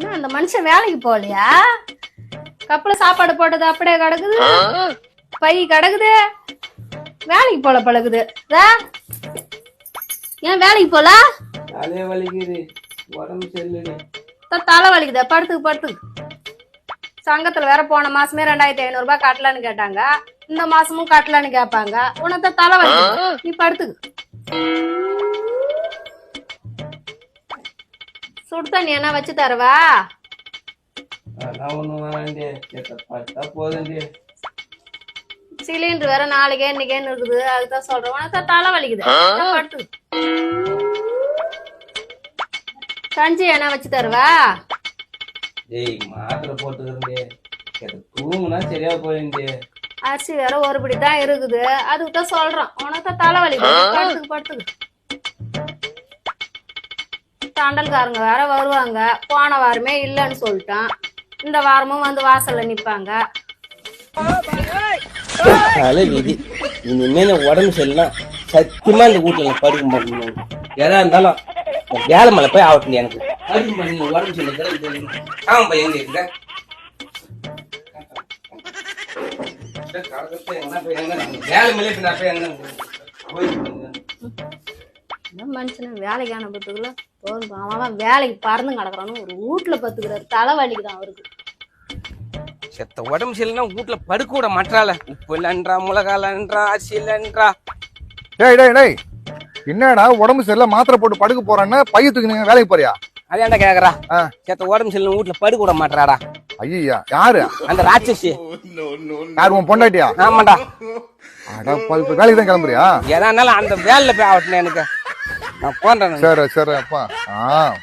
என்ன அந்த மனுஷன் வேலைக்கு போகலையா? கப்பல சாப்பாடு போட்டது அப்படியே கிடக்குது. பை கிடக்குது. வேலைக்கு போல பழகுது. ஏன் வேலைக்கு போல? தலையே வலிக்குது. உடம்பு சரியில்லை தலை வலிக்குது. படுத்துக்கு படுத்துக்கு. சங்கத்துல வேற போன மாசமே ரெண்டாயிரத்தி ஐநூறு ரூபாய் கட்டலன்னு கேட்டாங்க. இந்த மாசமும் கட்டலன்னு கேட்பாங்க. உனக்கு தலை வலிக்குது. நீ படுத்துக்கு. சுடு தண்ணி என்ன வச்சு தரவா? சிலிண்டர் வேற நாளைக்கே இன்னைக்கேன்னு இருக்குது. அதுதான் சொல்றேன். உனக்கு தலை வலிக்குது. கஞ்சி என்ன வச்சு தருவா? டேய் மாத்திரை போட்டுக்கிறேன்டி. எத்த தூங்குனா சரியா போயிண்டி அரிசி வேற ஒருபடி தான் இருக்குது. அதுக்கு தான் சொல்றேன். உனக்கு தலை வலிக்குது. படுத்துக்கு படுத்துக்கு தண்டல்காரங்க வேற வருவாங்க போன வாரமே இல்லைன்னு சொல்லிட்டான் இந்த வாரமும் வந்து வாசல்ல நிப்பாங்க விதி இனிமே உடம்பு சரியில்லாம் சத்தியமா இந்த வீட்டுல நான் படுக்க மாட்டேன் எதா இருந்தாலும் வேலை மேல போய் ஆகட்டும் எனக்கு உடம்பு சொல்லி எங்க இருக்க வேலை வேலைக்கு அனுப்புறதுக்குள்ள போதும் அவன் வேலைக்கு பறந்து கிடக்குறான்னு ஒரு வீட்டுல பத்துக்கிறாரு தலை வலிக்குதான் அவருக்கு. செத்த உடம்பு சரியில்லைன்னா வீட்டுல படுக்க விட மாட்டாள உப்பு இல்லைன்றா மிளகா இல்லைன்றா அரிசி இல்லைன்றா டேய் டேய் டேய். என்னடா உடம்பு சரியில்லை மாத்திரை போட்டு படுக்க போறேன்னு பைய தூக்கி நீங்க வேலைக்கு போறியா? அதான்டா கேக்குறா? ஆ. செத்த உடம்பு சரியில்லை வீட்டுல படுக்க விட மாட்டாடா ஐயா யாரு? அந்த ராட்சசி. யார் உன் பொண்டாட்டியா? அட இப்ப வேலைக்கு தான் கிளம்புறியா? எதா இருந்தாலும் அந்த வேலையில போய் ஆகட்டும் எனக்கு. நான் போன்றேன். சரி சரி அப்பா. ஆ.